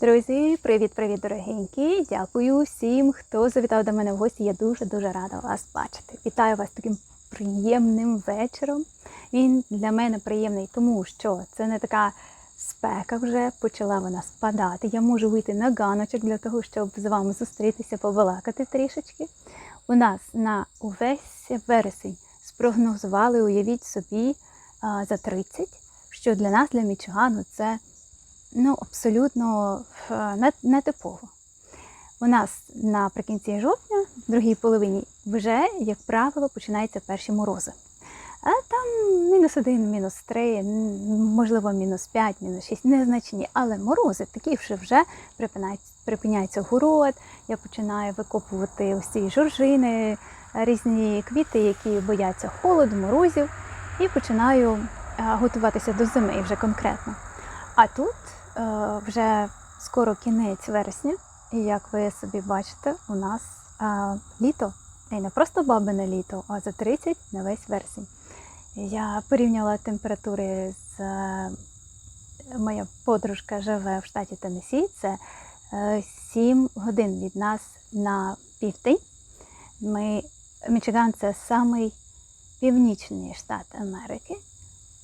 Друзі, привіт-привіт, дорогенькі! Дякую всім, хто завітав до мене в гості. Я дуже-дуже рада вас бачити. Вітаю вас таким приємним вечором. Він для мене приємний, тому що це не така спека вже почала вона спадати. Я можу вийти на ганочок для того, щоб з вами зустрітися, побалакати трішечки. У нас на увесь вересень спрогнозували, уявіть собі, за 30, що для нас, для Мічигану, це ну, абсолютно е, не- нетипово. У нас наприкінці жовтня, в другій половині, вже, як правило, починаються перші морози. А там мінус один, мінус три, можливо, мінус п'ять, мінус шість, незначні. Але морози такі, вже припинається, припиняється город. Я починаю викопувати ось жоржини, різні квіти, які бояться холоду, морозів, і починаю е, готуватися до зими вже конкретно. А тут вже скоро кінець вересня, і як ви собі бачите, у нас е, літо. І не просто бабине літо, а за 30 на весь вересень. Я порівняла температури з е, моя подружка живе в штаті Теннессі. Це е, 7 годин від нас на південь. Ми, Мічиган це самий північний штат Америки,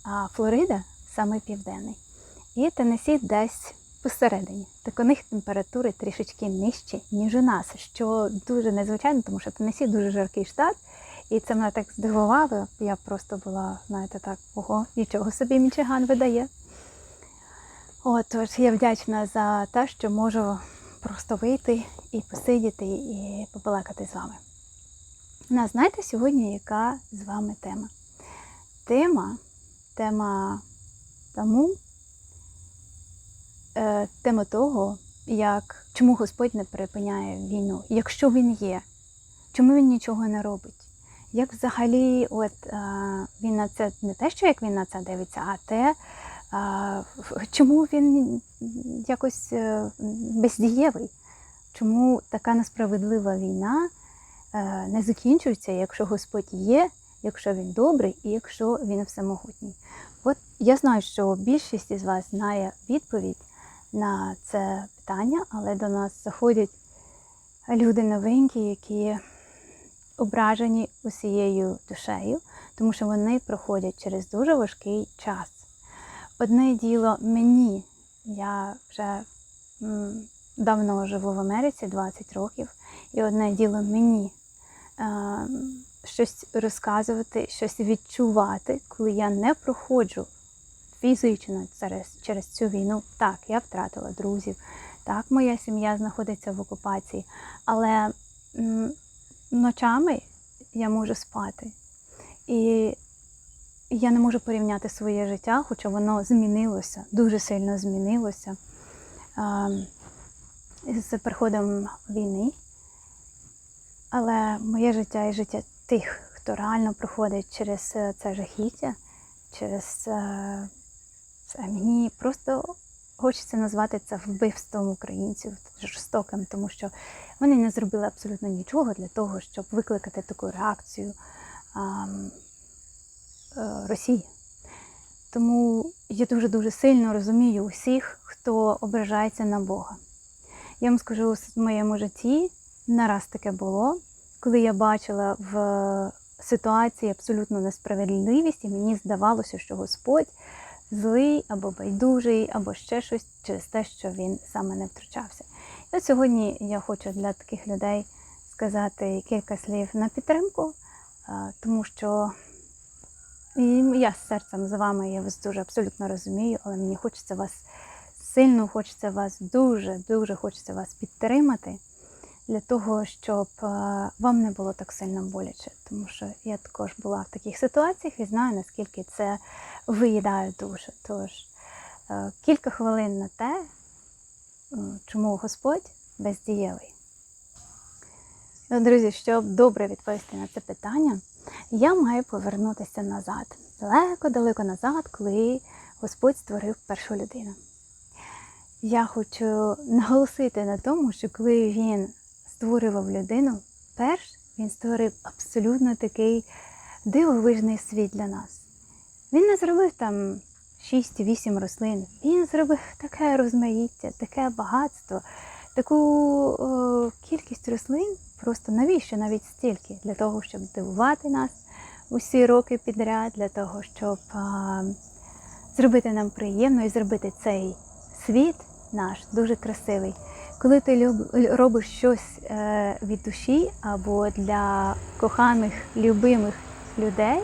а Флорида самий південний. І Теннессі десь посередині. Так у них температури трішечки нижчі, ніж у нас, що дуже незвичайно, тому що Теннессі дуже жаркий штат. І це мене так здивувало. Я просто була, знаєте, так, ого, нічого собі Мічиган видає. От, я вдячна за те, що можу просто вийти і посидіти, і побалакати з вами. У знаєте, сьогодні яка з вами тема? Тема, тема тому, тема того, як, чому Господь не припиняє війну, якщо він є, чому він нічого не робить. Як взагалі, от е, він на це не те, що як він на це дивиться, а те, е, чому він якось е, бездієвий, чому така несправедлива війна е, не закінчується, якщо Господь є, якщо він добрий і якщо він всемогутній. От я знаю, що більшість із вас знає відповідь на це питання, але до нас заходять люди новенькі, які ображені усією душею, тому що вони проходять через дуже важкий час. Одне діло мені, я вже давно живу в Америці 20 років, і одне діло мені е, щось розказувати, щось відчувати, коли я не проходжу фізично через, через цю війну. Так, я втратила друзів, так, моя сім'я знаходиться в окупації, але ночами я можу спати. І я не можу порівняти своє життя, хоча воно змінилося, дуже сильно змінилося з приходом війни. Але моє життя і життя тих, хто реально проходить через е, це жахіття, через е, мені просто хочеться назвати це вбивством українців жорстоким, тому що вони не зробили абсолютно нічого для того, щоб викликати таку реакцію ам, е, Росії. Тому я дуже-дуже сильно розумію усіх, хто ображається на Бога. Я вам скажу, в моєму житті не раз таке було, коли я бачила в ситуації абсолютну несправедливість, і мені здавалося, що Господь злий або байдужий, або ще щось через те, що він саме не втручався. І от сьогодні я хочу для таких людей сказати кілька слів на підтримку, е, тому що я з серцем з вами, я вас дуже абсолютно розумію, але мені хочеться вас сильно, хочеться вас дуже, дуже хочеться вас підтримати для того, щоб е, вам не було так сильно боляче. Тому що я також була в таких ситуаціях і знаю, наскільки це виїдає душу. Тож е, кілька хвилин на те, чому Господь бездієвий. Ну, Друзі, щоб добре відповісти на це питання, я маю повернутися назад, далеко-далеко назад, коли Господь створив першу людину. Я хочу наголосити на тому, що коли він створював людину, перш він створив абсолютно такий дивовижний світ для нас. Він не зробив там 6-8 рослин. Він зробив таке розмаїття, таке багатство, таку о, кількість рослин. Просто навіщо навіть стільки? Для того, щоб дивувати нас усі роки підряд, для того, щоб а, зробити нам приємно і зробити цей світ наш дуже красивий. Коли ти робиш щось е, від душі або для коханих, любимих людей,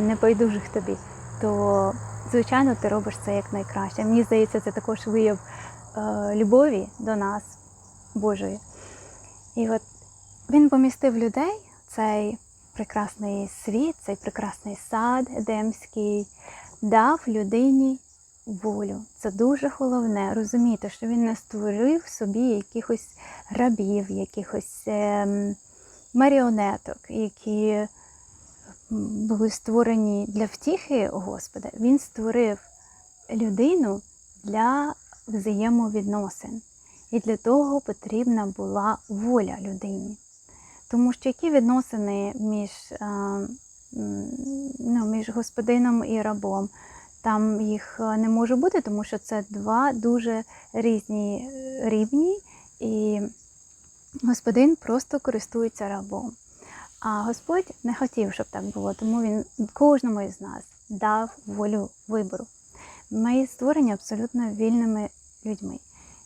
небайдужих тобі, то звичайно ти робиш це як найкраще. Мені здається, це також вияв е, любові до нас, Божої. І от він помістив людей, цей прекрасний світ, цей прекрасний сад Едемський, дав людині волю. Це дуже головне розуміти, що він не створив собі якихось рабів, якихось ем, маріонеток, які були створені для втіхи Господа. Він створив людину для взаємовідносин. І для того потрібна була воля людині. Тому що які відносини між, ну, між господином і рабом, там їх е, не може бути, тому що це два дуже різні е, рівні, і господин просто користується рабом. А Господь не хотів, щоб так було, тому він кожному із нас дав волю вибору. Ми створені абсолютно вільними людьми.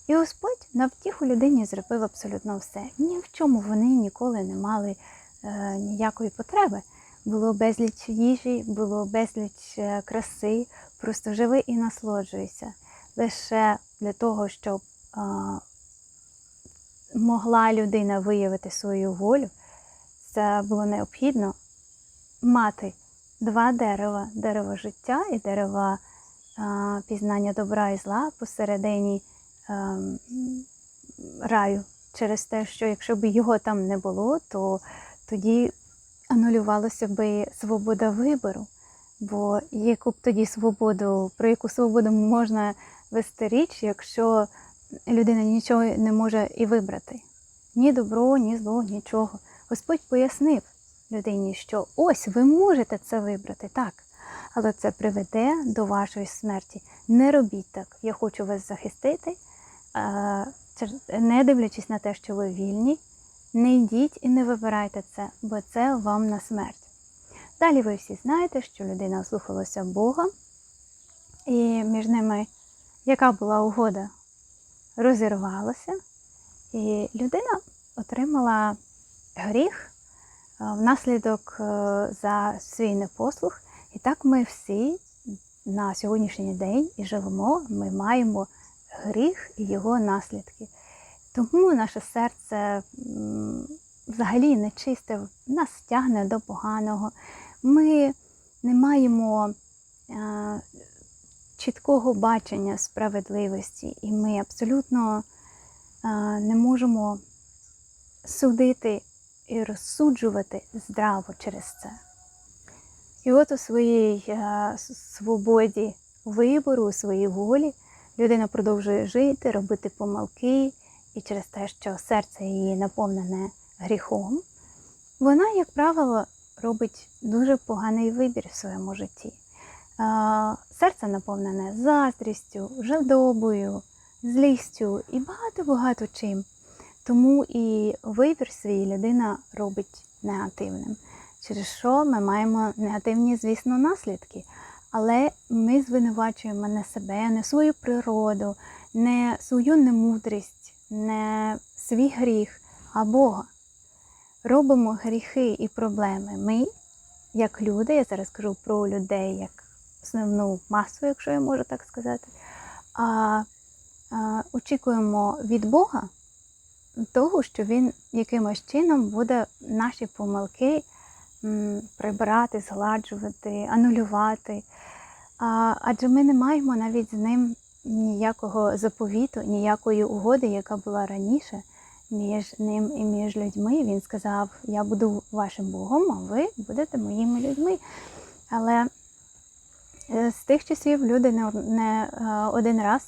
І Господь на втіху людині зробив абсолютно все. Ні в чому вони ніколи не мали е, ніякої потреби. Було безліч їжі, було безліч е, краси, просто живи і насолоджуйся. Лише для того, щоб е, могла людина виявити свою волю, це було необхідно мати два дерева: дерево життя і дерево пізнання добра і зла посередині ем, раю. Через те, що якщо б його там не було, то тоді анулювалася би свобода вибору. Бо яку б тоді свободу, про яку свободу можна вести річ, якщо людина нічого не може і вибрати? Ні добро, ні зло, нічого. Господь пояснив людині, що ось ви можете це вибрати, так, але це приведе до вашої смерті. Не робіть так. Я хочу вас захистити, не дивлячись на те, що ви вільні, не йдіть і не вибирайте це, бо це вам на смерть. Далі ви всі знаєте, що людина ослухалася Бога, і між ними, яка була угода, розірвалася, і людина отримала гріх внаслідок за свій непослух. І так ми всі на сьогоднішній день і живемо, ми маємо гріх і його наслідки. Тому наше серце взагалі нечисте, нас тягне до поганого. Ми не маємо а, чіткого бачення справедливості, і ми абсолютно а, не можемо судити і розсуджувати здраво через це. І от у своїй а, свободі вибору, у своїй волі людина продовжує жити, робити помилки, і через те, що серце її наповнене гріхом, вона, як правило, робить дуже поганий вибір в своєму житті. Серце наповнене заздрістю, жадобою, злістю і багато-багато чим. Тому і вибір свій людина робить негативним, через що ми маємо негативні, звісно, наслідки. Але ми звинувачуємо не себе, не свою природу, не свою немудрість, не свій гріх, а Бога. Робимо гріхи і проблеми. Ми, як люди, я зараз кажу про людей як основну масу, якщо я можу так сказати, а, а очікуємо від Бога того, що Він якимось чином буде наші помилки прибирати, згладжувати, анулювати. А, Адже ми не маємо навіть з ним ніякого заповіту, ніякої угоди, яка була раніше між ним і між людьми. Він сказав: Я буду вашим Богом, а ви будете моїми людьми. Але е, з тих часів люди не, е, один раз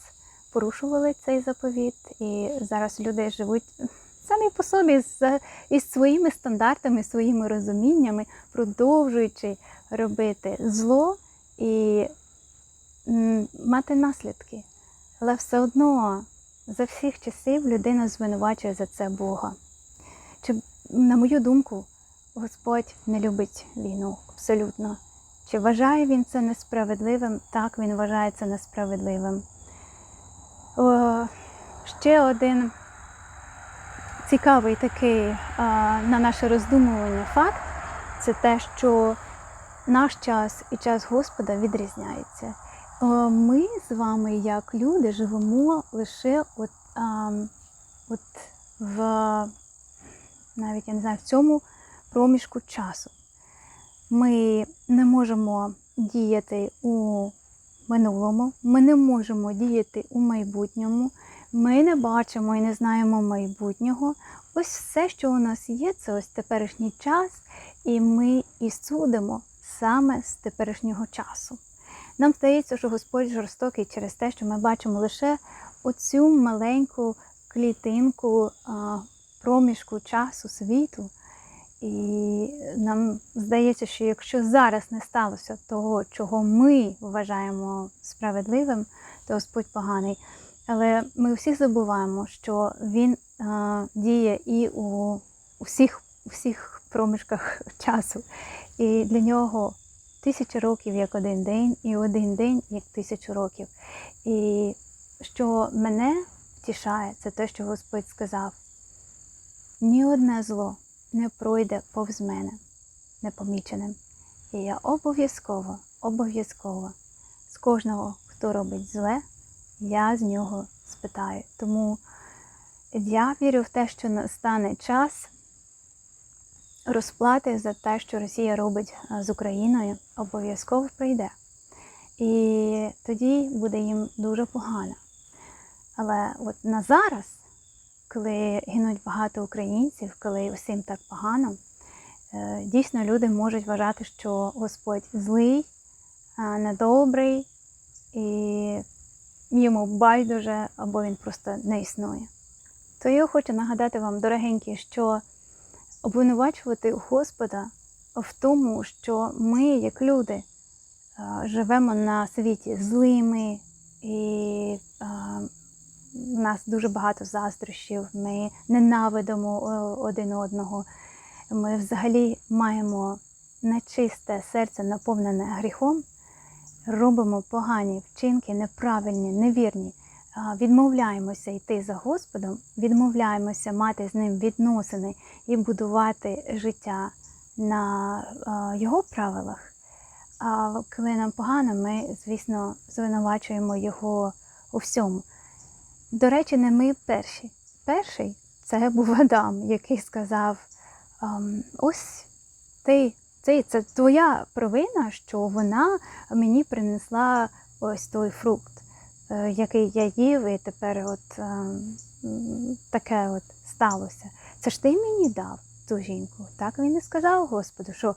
порушували цей заповіт, і зараз люди живуть самі по собі з, із своїми стандартами, своїми розуміннями, продовжуючи робити зло і мати наслідки. Але все одно за всіх часів людина звинувачує за це Бога. Чи, на мою думку, Господь не любить війну абсолютно. Чи вважає він це несправедливим? Так, він вважає це несправедливим. О, ще один цікавий такий а, на наше роздумування факт це те, що наш час і час Господа відрізняється. Е, Ми з вами, як люди, живемо лише от, а, от в навіть я не знаю, в цьому проміжку часу. Ми не можемо діяти у минулому, ми не можемо діяти у майбутньому, ми не бачимо і не знаємо майбутнього. Ось все, що у нас є, це ось теперішній час, і ми і судимо саме з теперішнього часу. Нам здається, що Господь жорстокий через те, що ми бачимо лише оцю маленьку клітинку проміжку часу світу. І нам здається, що якщо зараз не сталося того, чого ми вважаємо справедливим, то Господь поганий. Але ми всіх забуваємо, що Він а, діє і у, всіх, всіх проміжках часу. І для нього тисячі років як один день, і один день як тисячу років. І що мене втішає, це те, що Господь сказав: ні одне зло не пройде повз мене непоміченим. І я обов'язково, обов'язково з кожного, хто робить зле, я з нього спитаю. Тому я вірю в те, що настане час розплати за те, що Росія робить з Україною, обов'язково прийде. І тоді буде їм дуже погано. Але от на зараз, коли гинуть багато українців, коли усім так погано, е, дійсно люди можуть вважати, що Господь злий, недобрий, і йому байдуже, або він просто не існує. То я хочу нагадати вам, дорогенькі, що обвинувачувати Господа в тому, що ми, як люди, е, живемо на світі злими, і е, в нас дуже багато заздрощів, ми ненавидимо е, один одного. Ми взагалі маємо нечисте серце, наповнене гріхом, робимо погані вчинки, неправильні, невірні. Відмовляємося йти за Господом, відмовляємося мати з ним відносини і будувати життя на його правилах. А коли нам погано, ми, звісно, звинувачуємо його у всьому. До речі, не ми перші. Перший це був Адам, який сказав: ось ти, ти, це твоя провина, що вона мені принесла ось той фрукт, який я їв, і тепер от е, таке от сталося. Це ж ти мені дав ту жінку. Так він і сказав Господу, що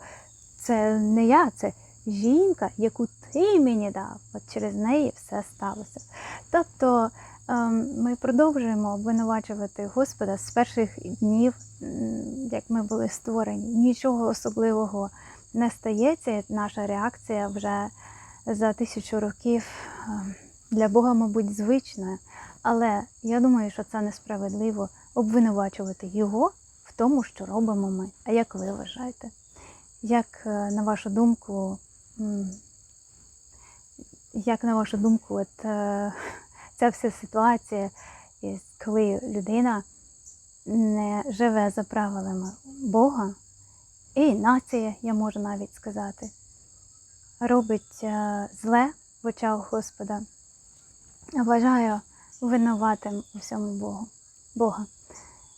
це не я, це жінка, яку ти мені дав. От через неї все сталося. Тобто ем, ми продовжуємо обвинувачувати Господа з перших днів, як ми були створені. Нічого особливого не стається. Наша реакція вже за тисячу років ем, для Бога, мабуть, звична. Але я думаю, що це несправедливо обвинувачувати Його в тому, що робимо ми. А як ви вважаєте? Як, е, на вашу думку, як на вашу думку, от, е, ця вся ситуація, коли людина не живе за правилами Бога, і нація, я можу навіть сказати, робить е, зле в очах Господа, вважаю винуватим у всьому Богу, Бога.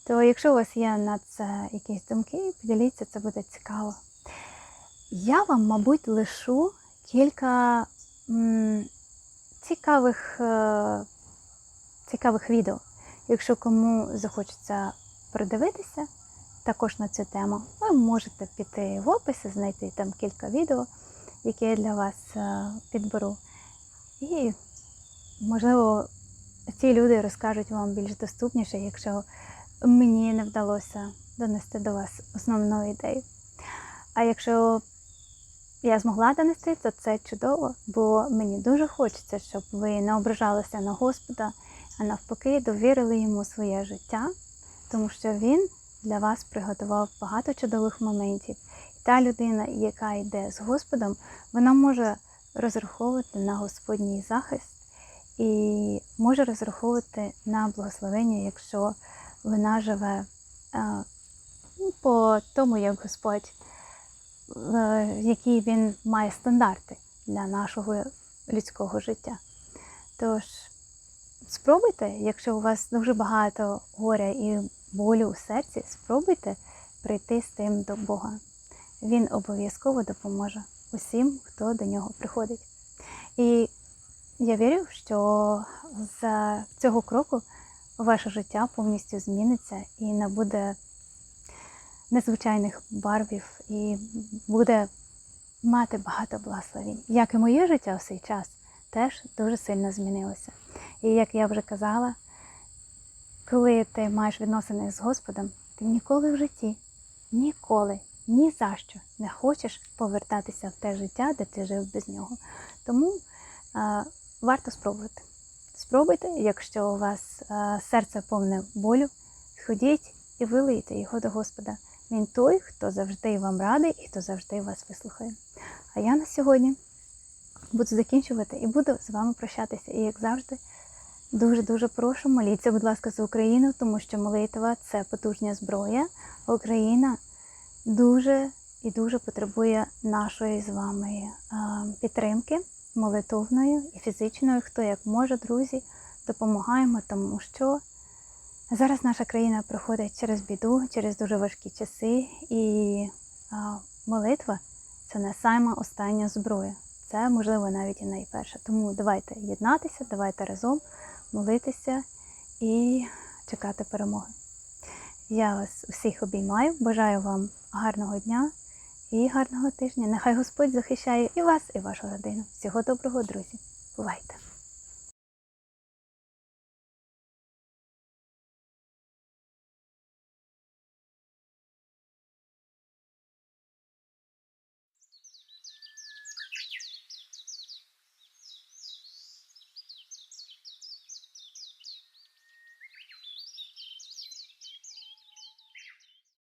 То якщо у вас є на це якісь думки, поділіться, це буде цікаво. Я вам, мабуть, лишу кілька м, цікавих, е, цікавих відео. Якщо кому захочеться продивитися також на цю тему, ви можете піти в опис знайти там кілька відео, які я для вас е, підберу. І, можливо, ці люди розкажуть вам більш доступніше, якщо мені не вдалося донести до вас основну ідею. А якщо я змогла донести, то це чудово, бо мені дуже хочеться, щоб ви не ображалися на Господа, а навпаки, довірили йому своє життя, тому що він для вас приготував багато чудових моментів. І та людина, яка йде з Господом, вона може розраховувати на Господній захист і може розраховувати на благословення, якщо вона живе е, ну, по тому, як Господь, е, які він має стандарти для нашого людського життя. Тож спробуйте, якщо у вас дуже багато горя і болю у серці, спробуйте прийти з тим до Бога. Він обов'язково допоможе усім, хто до нього приходить. І я вірю, що з цього кроку ваше життя повністю зміниться і набуде незвичайних барвів і буде мати багато благословень. Як і моє життя в цей час теж дуже сильно змінилося. І як я вже казала, коли ти маєш відносини з Господом, ти ніколи в житті, ніколи, ні за що не хочеш повертатися в те життя, де ти жив без нього. Тому варто спробувати. Спробуйте, якщо у вас а, серце повне болю, сходіть і вилийте його до Господа. Він той, хто завжди вам радий і хто завжди вас вислухає. А я на сьогодні буду закінчувати і буду з вами прощатися. І як завжди, дуже-дуже прошу, моліться, будь ласка, за Україну, тому що молитва це потужна зброя. Україна дуже і дуже потребує нашої з вами а, підтримки молитовної і фізичної. Хто як може, друзі, допомагаємо, тому що зараз наша країна проходить через біду, через дуже важкі часи, і молитва це не сама остання зброя. Це можливо навіть і найперше. Тому давайте єднатися, давайте разом молитися і чекати перемоги. Я вас всіх обіймаю, бажаю вам гарного дня і гарного тижня. Нехай Господь захищає і вас, і вашу родину. Всього доброго, друзі. Бувайте!